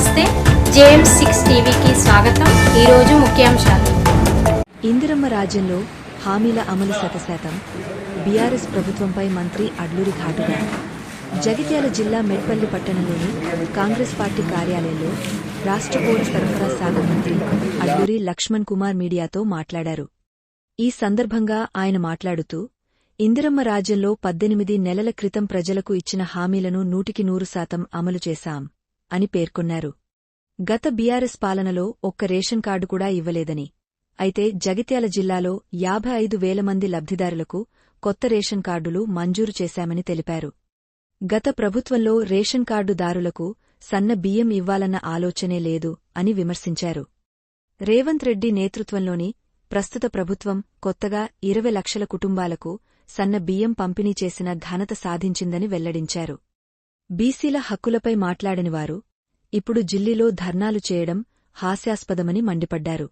నమస్తే. JM six టీవీకి స్వాగతం. ఈరోజు ముఖ్యాంశాలు. ఇందిరమ్మ రాజ్యంలో హామీల అమలు శతశాతం. బీఆర్ఎస్ ప్రభుత్వంపై మంత్రి అడ్లూరి ఘాటుగా. జగిత్యాల జిల్లా మెట్పల్లి పట్టణంలోని కాంగ్రెస్ పార్టీ కార్యాలయంలో రాష్ట్ర పౌర సరఫరా శాఖ మంత్రి అడ్లూరి లక్ష్మణ్ కుమార్ మీడియాతో మాట్లాడారు. ఈ సందర్భంగా ఆయన మాట్లాడుతూ ఇందిరమ్మ రాజ్యంలో పద్దెనిమిది నెలల క్రితం ప్రజలకు ఇచ్చిన హామీలను నూటికి నూరు శాతం అమలు చేశాం. అని పేర్కొన్నారు. గత బీఆర్ఎస్ పాలనలో ఒక్క రేషన్ కార్డు కూడా ఇవ్వలేదని. అయితే జగిత్యాల జిల్లాలో యాభై ఐదు వేల మంది లబ్ధిదారులకు కొత్త రేషన్ కార్డులు మంజూరు చేశామని తెలిపారు. గత ప్రభుత్వంలో రేషన్ కార్డుదారులకు సన్న బియ్యం ఇవ్వాలన్న ఆలోచనే లేదు అని విమర్శించారు. రేవంత్ రెడ్డి నేతృత్వంలోని ప్రస్తుత ప్రభుత్వం కొత్తగా ఇరవై లక్షల కుటుంబాలకు సన్న బియ్యం పంపిణీ చేసిన ఘనత సాధించిందని వెల్లడించారు. బీసీల హక్కులపై మాట్లాడనివారు. ఇప్పుడు జిల్లీలో ధర్నాలు చేయడం హాస్యాస్పదమని మండిపడ్డారు.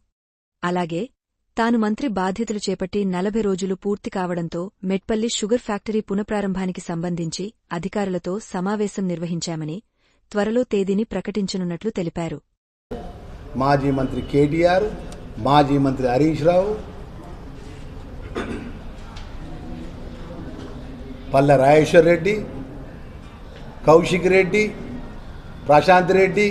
అలాగే తాను మంత్రి బాధ్యతలు చేపట్టి నలభై రోజులు పూర్తి కావడంతో మెట్పల్లి షుగర్ ఫ్యాక్టరీ పునఃప్రారంభానికి సంబంధించి అధికారులతో సమావేశం నిర్వహించామని త్వరలో తేదీని ప్రకటించనున్నట్లు తెలిపారు. మాజీ మంత్రి కేటీఆర్ మాజీ మంత్రి హరీష్ రావు పల్లె రాజేశ్వర్ రెడ్డి కౌశిక్ రెడ్డి ప్రశాంత్ రెడ్డి.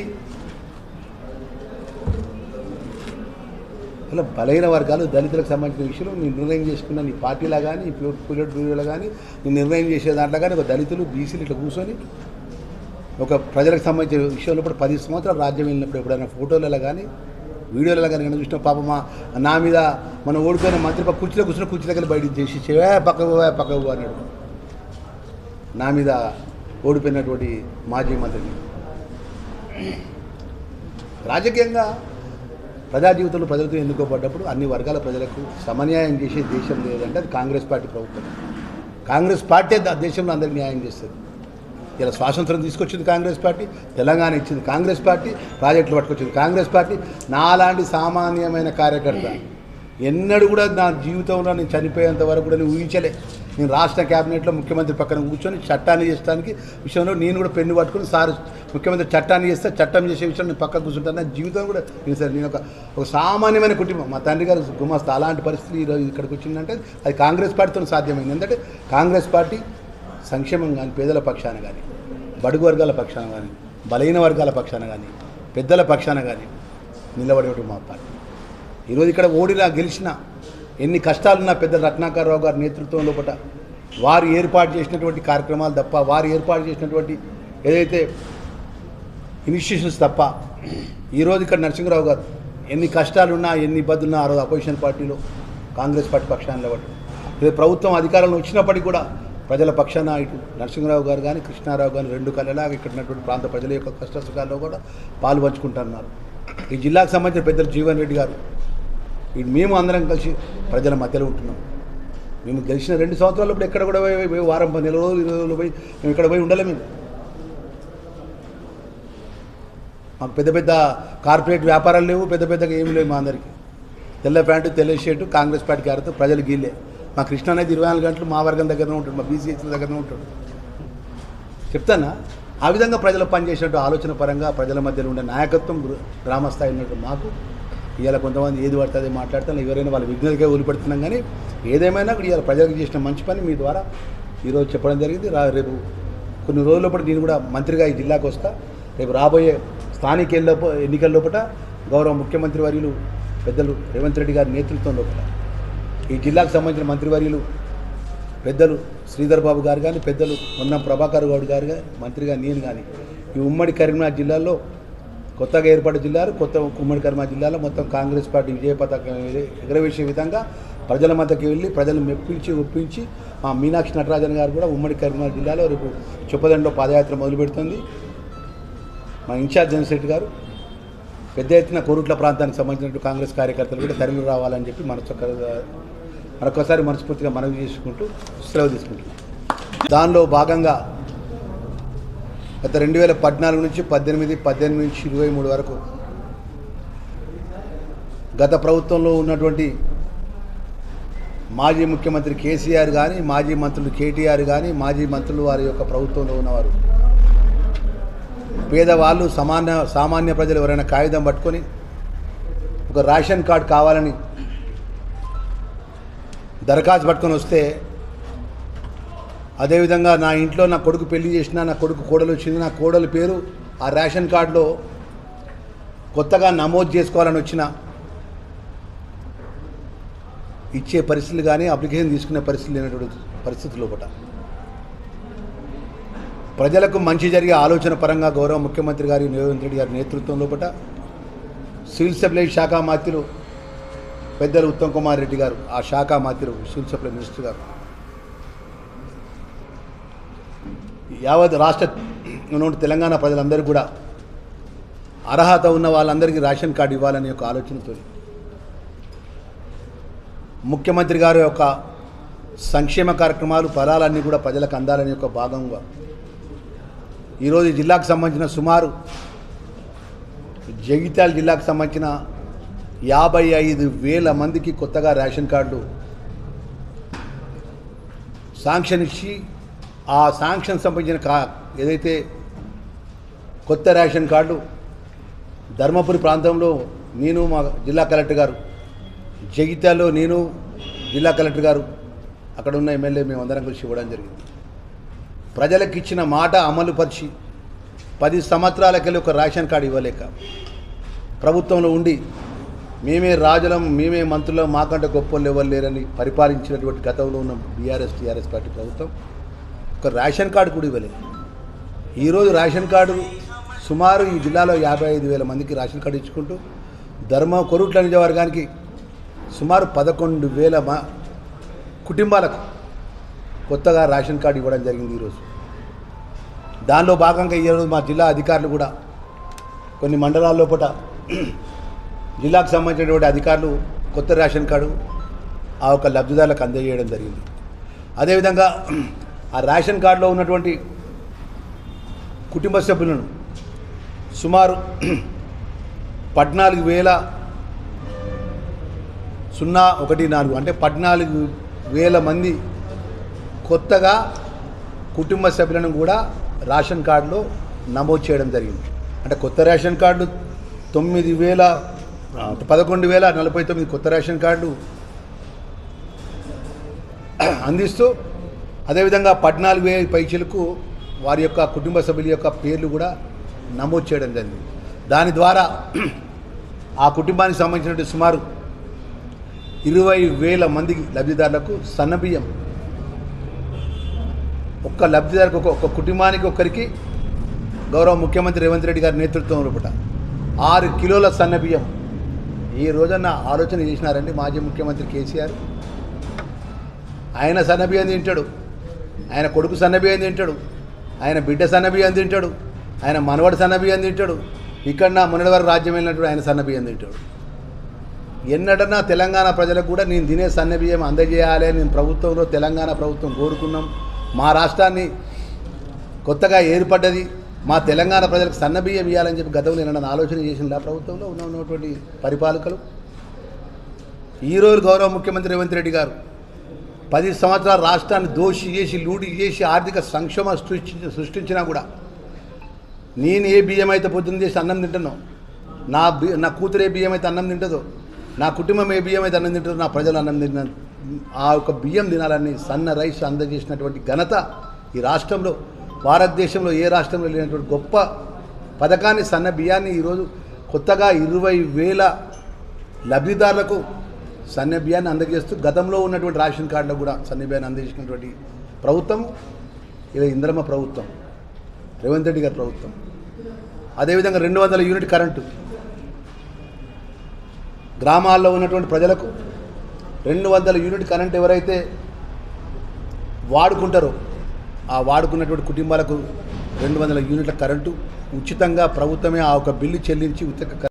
ఇలా బలహీన వర్గాలు దళితులకు సంబంధించిన విషయంలో నేను నిర్ణయం చేసుకున్న నీ పార్టీలా కానీ పుల్లెట్ బ్యూరోలో కానీ నేను నిర్ణయం చేసే దాంట్లో కానీ ఒక దళితులు బీసీలు ఇట్లా కూర్చొని ఒక ప్రజలకు సంబంధించిన విషయంలో కూడా పది సంవత్సరాలు రాజ్యం వెళ్ళినప్పుడు ఎప్పుడైనా ఫోటోలలో కానీ వీడియోలలో కానీ నేను చూసిన పాప మా నా మీద మనం ఓడిపోయిన మంత్రి పక్క కుర్చీలో కూర్చున్న కుర్చీ బయట చేసి "ఏ, పక్కకు పక్కకు అన్నాడు. నా మీద ఓడిపోయినటువంటి మాజీ మంత్రిని రాజకీయంగా ప్రజా జీవితంలో ప్రజలతో ఎన్నుకోబడ్డప్పుడు అన్ని వర్గాల ప్రజలకు సమన్యాయం చేసే దేశం లేదంటే అది కాంగ్రెస్ పార్టీ ప్రభుత్వం. కాంగ్రెస్ పార్టీ దేశంలో అందరికి న్యాయం చేస్తుంది. ఇలా స్వాతంత్రం తీసుకొచ్చింది కాంగ్రెస్ పార్టీ తెలంగాణ ఇచ్చింది కాంగ్రెస్ పార్టీ ప్రాజెక్టులు పట్టుకొచ్చింది కాంగ్రెస్ పార్టీ. నాలాంటి సామాన్యమైన కార్యకర్త ఎన్నడూ కూడా నా జీవితంలో నేను చనిపోయేంత వరకు కూడా నేను ఊహించలే. నేను రాష్ట్ర క్యాబినెట్లో ముఖ్యమంత్రి పక్కన కూర్చొని చట్టాన్ని చేస్తానికి విషయంలో నేను కూడా పెన్ను పట్టుకుని సార్ ముఖ్యమంత్రి చట్టాన్ని చేస్తే చట్టం చేసే విషయంలో నేను పక్కకు కూర్చుంటాను నా జీవితం కూడా నేను సార్ నేను ఒక ఒక సామాన్యమైన కుటుంబం. మా తండ్రి గారు గుమస్త అలాంటి పరిస్థితి ఈరోజు ఇక్కడికి వచ్చిందంటే అది కాంగ్రెస్ పార్టీతో సాధ్యమైంది. ఎందుకంటే కాంగ్రెస్ పార్టీ సంక్షేమం కానీ పేదల పక్షాన కానీ బడుగు వర్గాల పక్షాన కానీ బలహీన వర్గాల పక్షాన కానీ పెద్దల పక్షాన కానీ నిలబడేటువంటి మా పార్టీ. ఈరోజు ఇక్కడ ఓడిలా గెలిచినా ఎన్ని కష్టాలున్నా పెద్ద రత్నాకరరావు గారి నేతృత్వం లోపల వారు ఏర్పాటు చేసినటువంటి కార్యక్రమాలు తప్ప వారు ఏర్పాటు చేసినటువంటి ఏదైతే ఇనిషియేషన్స్ తప్ప ఈరోజు ఇక్కడ నరసింహరావు గారు ఎన్ని కష్టాలున్నా ఎన్ని ఇబ్బందులున్నా ఆ రోజు అపోజిషన్ పార్టీలో కాంగ్రెస్ పార్టీ పక్షాన్ని నిలబడ్డారు. ఇది ప్రభుత్వం అధికారంలో వచ్చినప్పటికీ కూడా ప్రజల పక్షాన ఇటు నరసింహరావు గారు కానీ కృష్ణారావు కానీ రెండు కళ్ళలాగా ఇక్కడ ఉన్నటువంటి ప్రాంత ప్రజల యొక్క కష్ట సుఖాల్లో కూడా పాలు పంచుకుంటున్నారు ఈ జిల్లాకు సంబంధించిన పెద్దలు జీవన్ రెడ్డి గారు మేము అందరం కలిసి ప్రజల మధ్యలో ఉంటున్నాం. మేము గెలిచిన రెండు సంవత్సరాలు ఇప్పుడు ఎక్కడ కూడా పోయి వారం నెల రోజులు ఇరవై రోజులు పోయి మేము ఇక్కడ పోయి ఉండలేము మేము. మాకు పెద్ద పెద్ద కార్పొరేట్ వ్యాపారాలు లేవు పెద్ద పెద్దగా ఏమి లేవు మా అందరికీ. తెల్ల ప్యాంటు తెల్ల షర్టు కాంగ్రెస్ పార్టీ గారితో ప్రజలు గీలే మా కృష్ణ అనేది ఇరవై నాలుగు గంటలు మా వర్గం దగ్గరనే ఉంటాడు మా బీసీఎస్ల దగ్గరనే ఉంటాడు. చెప్తానా? ఆ విధంగా ప్రజలు పనిచేసినట్టు ఆలోచన పరంగా ప్రజల మధ్యలో ఉండే నాయకత్వం గ్రామస్థాయి ఉన్నట్టు మాకు ఇవాళ కొంతమంది ఏది పడుతుంది మాట్లాడుతున్నా ఎవరైనా వాళ్ళ విఘ్నతగా వదిలిపెడుతున్నాం కానీ ఏదేమైనా కూడా ఇవాళ ప్రజలకు చేసిన మంచి పని మీ ద్వారా ఈరోజు చెప్పడం జరిగింది. రా రేపు కొన్ని రోజుల లోపల నేను కూడా మంత్రిగా ఈ జిల్లాకు వస్తా. రేపు రాబోయే స్థానిక ఎన్నికల్లోపట ఎన్నికల లోపల గౌరవ ముఖ్యమంత్రి వర్యులు పెద్దలు రేవంత్ రెడ్డి గారి నేతృత్వం లోపల. ఈ జిల్లాకు సంబంధించిన మంత్రివర్యులు పెద్దలు శ్రీధర్ బాబు గారు కానీ పెద్దలు పొన్నం ప్రభాకర్ గౌడ్ గారు కానీ మంత్రిగా నేను కానీ ఈ ఉమ్మడి కరీంనగర్ జిల్లాలో కొత్తగా ఏర్పడిన జిల్లాలు కొత్త ఉమ్మడి కర్మ జిల్లాలో మొత్తం కాంగ్రెస్ పార్టీ విజయ పథకం ఎగరవేసే విధంగా ప్రజల మధ్యకి వెళ్ళి ప్రజలు మెప్పించి ఒప్పించి మా మీనాక్షి నటరాజన్ గారు కూడా ఉమ్మడి కరీంనగర్ జిల్లాలో రేపు చొప్పదండలో పాదయాత్ర మొదలు పెడుతుంది మా ఇన్ఛార్జ్ జనరల్ గారు పెద్ద ఎత్తున కోరుట్ల ప్రాంతానికి సంబంధించిన కాంగ్రెస్ కార్యకర్తలు కూడా తరిమి రావాలని చెప్పి మనసొక్క మరొకసారి మనస్ఫూర్తిగా మనవి చేసుకుంటూ సెలవు తీసుకుంటున్నాం. దానిలో భాగంగా గత రెండు వేల పద్నాలుగు నుంచి పద్దెనిమిది పద్దెనిమిది నుంచి ఇరవై మూడు వరకు గత ప్రభుత్వంలో ఉన్నటువంటి మాజీ ముఖ్యమంత్రి కేసీఆర్ కానీ మాజీ మంత్రులు కేటీఆర్ కానీ మాజీ మంత్రులు వారి యొక్క ప్రభుత్వంలో ఉన్నవారు. పేదవాళ్ళు సమాన సామాన్య ప్రజలు ఎవరైనా కాగితం పట్టుకొని ఒక రేషన్ కార్డు కావాలని దరఖాస్తు పట్టుకొని వస్తే అదేవిధంగా నా ఇంట్లో నా కొడుకు పెళ్ళి చేసిన నా కొడుకు కోడలు వచ్చింది నా కోడలు పేరు ఆ రేషన్ కార్డులో కొత్తగా నమోదు చేసుకోవాలని వచ్చిన ఇచ్చే పరిస్థితులు కానీ అప్లికేషన్ తీసుకునే పరిస్థితులు లేనటువంటి పరిస్థితులు ఒకట ప్రజలకు మంచి జరిగే ఆలోచన పరంగా గౌరవ ముఖ్యమంత్రి గారి రేవంత్ రెడ్డి గారి నేతృత్వం పట సివిల్ సప్లై శాఖ మాత్రులు పెద్దలు ఉత్తమ్ కుమార్ రెడ్డి గారు ఆ శాఖ మాత్రులు సివిల్ సప్లై మినిస్టర్ గారు యావత్ రాష్ట్ర నుండి తెలంగాణ ప్రజలందరూ కూడా అర్హత ఉన్న వాళ్ళందరికీ రేషన్ కార్డు ఇవ్వాలనే ఒక ఆలోచనతో ముఖ్యమంత్రి గారి యొక్క సంక్షేమ కార్యక్రమాలు ఫలాలన్నీ కూడా ప్రజలకు అందాలనే ఒక భాగంగా ఈరోజు జిల్లాకు సంబంధించిన సుమారు జగిత్యాల జిల్లాకు సంబంధించిన యాభై ఐదు వేల మందికి కొత్తగా రేషన్ కార్డు శాంక్షన్ ఇచ్చి ఆ శాంక్షన్ సంబంధించిన కా ఏదైతే కొత్త రేషన్ కార్డు ధర్మపురి ప్రాంతంలో నేను మా జిల్లా కలెక్టర్ గారు జగిత్యాల్లో నేను జిల్లా కలెక్టర్ గారు అక్కడ ఉన్న ఎమ్మెల్యే మేము అందరం కలిసి ఇవ్వడం జరిగింది. ప్రజలకు ఇచ్చిన మాట అమలుపరిచి పది సంవత్సరాలకెళ్ళి ఒక రేషన్ కార్డు ఇవ్వలేక ప్రభుత్వంలో ఉండి మేమే రాజులం మేమే మంత్రులం మాకంటే గొప్పలు ఎవరు లేరని పరిపాలించినటువంటి గతంలో ఉన్న బీఆర్ఎస్ టీఆర్ఎస్ పార్టీ ప్రభుత్వం ఒక రేషన్ కార్డు కూడా ఇవ్వలేదు. ఈరోజు రేషన్ కార్డు సుమారు ఈ జిల్లాలో యాభై ఐదు వేల మందికి రేషన్ కార్డు ఇచ్చుకుంటూ ధర్మ కొరుట్ల నిజవర్గానికి సుమారు పదకొండు వేల మా కుటుంబాలకు కొత్తగా రేషన్ కార్డు ఇవ్వడం జరిగింది ఈరోజు దానిలో భాగంగా ఈరోజు మా జిల్లా అధికారులు కూడా కొన్ని మండలాల లోపల జిల్లాకు సంబంధించినటువంటి అధికారులు కొత్త రేషన్ కార్డు ఆ యొక్క లబ్ధిదారులకు అందజేయడం జరిగింది. అదేవిధంగా ఆ రేషన్ కార్డులో ఉన్నటువంటి కుటుంబ సభ్యులను సుమారు పద్నాలుగు వేల సున్నా ఒకటి నాలుగు అంటే పద్నాలుగు వేల మంది కొత్తగా కుటుంబ సభ్యులను కూడా రేషన్ కార్డులో నమోదు చేయడం జరిగింది. అంటే కొత్త రేషన్ కార్డు తొమ్మిది వేల పదకొండు వేల నలభై తొమ్మిది కొత్త రేషన్ కార్డు అందిస్తూ అదేవిధంగా పద్నాలుగు వేల పైచలకు వారి యొక్క కుటుంబ సభ్యుల యొక్క పేర్లు కూడా నమోదు చేయడం జరిగింది. దాని ద్వారా ఆ కుటుంబానికి సంబంధించినటువంటి సుమారు ఇరవై వేల మందికి లబ్ధిదారులకు సన్నబియ్యం ఒక్క లబ్ధిదారుకు ఒక ఒక్క కుటుంబానికి ఒక్కరికి గౌరవ ముఖ్యమంత్రి రేవంత్ రెడ్డి గారి నేతృత్వం లోపల ఆరు కిలోల సన్నబియ్యం ఈ రోజన్న ఆలోచన చేసినారండి మాజీ ముఖ్యమంత్రి కేసీఆర్. ఆయన సన్నబియ్యం తింటాడు. ఆయన కొడుకు సన్నబియ్యం తింటాడు ఆయన బిడ్డ సన్నబియ్యం తింటాడు ఆయన మనవడు సన్నబియ్యం తింటాడు ఇక్కడ నా మొన్నటి వరకు రాజ్యం వెళ్ళినప్పుడు ఆయన సన్నబియ్యం తింటాడు. ఎన్నడన్నా తెలంగాణ ప్రజలకు కూడా నేను తినే సన్నబియ్యం అందజేయాలి నేను ప్రభుత్వంలో తెలంగాణ ప్రభుత్వం కోరుకున్నాం. మా రాష్ట్రాన్ని కొత్తగా ఏర్పడ్డది మా తెలంగాణ ప్రజలకు సన్నబియ్యం ఇవ్వాలని చెప్పి గతంలో నేను ఆలోచన చేసిన ప్రభుత్వంలో ఉన్న ఉన్నటువంటి పరిపాలకులు ఈరోజు గౌరవ ముఖ్యమంత్రి రేవంత్ రెడ్డి గారు పది సంవత్సరాల రాష్ట్రాన్ని దోషి చేసి లూడి చేసి ఆర్థిక సంక్షోభం సృష్టి సృష్టించినా కూడా నేను ఏ బియ్యం అయితే పొద్దున్న చేసి అన్నం తింటానో నా బి నా కూతురు ఏ బియ్యం అయితే అన్నం తింటుందో నా కుటుంబం ఏ బియ్యం అయితే అన్నం తింటుందో నా ప్రజలు అన్నం తిన్న ఆ యొక్క బియ్యం తినాలని సన్న రైస్ అందజేసినటువంటి ఘనత ఈ రాష్ట్రంలో భారతదేశంలో ఏ రాష్ట్రంలో లేనటువంటి గొప్ప పథకాన్ని సన్న బియ్యాన్ని ఈరోజు కొత్తగా ఇరవై వేల లబ్ధిదారులకు సన్నిభ్యాన్ని అందజేస్తూ గతంలో ఉన్నటువంటి రేషన్ కార్డులో కూడా సన్నబియ్యాన్ని అందజేసినటువంటి ప్రభుత్వం ఇలా ఇంద్రమ్మ ప్రభుత్వం రేవంత్ రెడ్డి గారి ప్రభుత్వం. అదేవిధంగా రెండు వందల యూనిట్ కరెంటు. గ్రామాల్లో ఉన్నటువంటి ప్రజలకు రెండు వందల యూనిట్ కరెంట్ ఎవరైతే వాడుకుంటారో ఆ వాడుకున్నటువంటి కుటుంబాలకు రెండు వందల యూనిట్ల కరెంటు. ఉచితంగా ప్రభుత్వమే ఆ ఒక బిల్లు చెల్లించి ఉచిత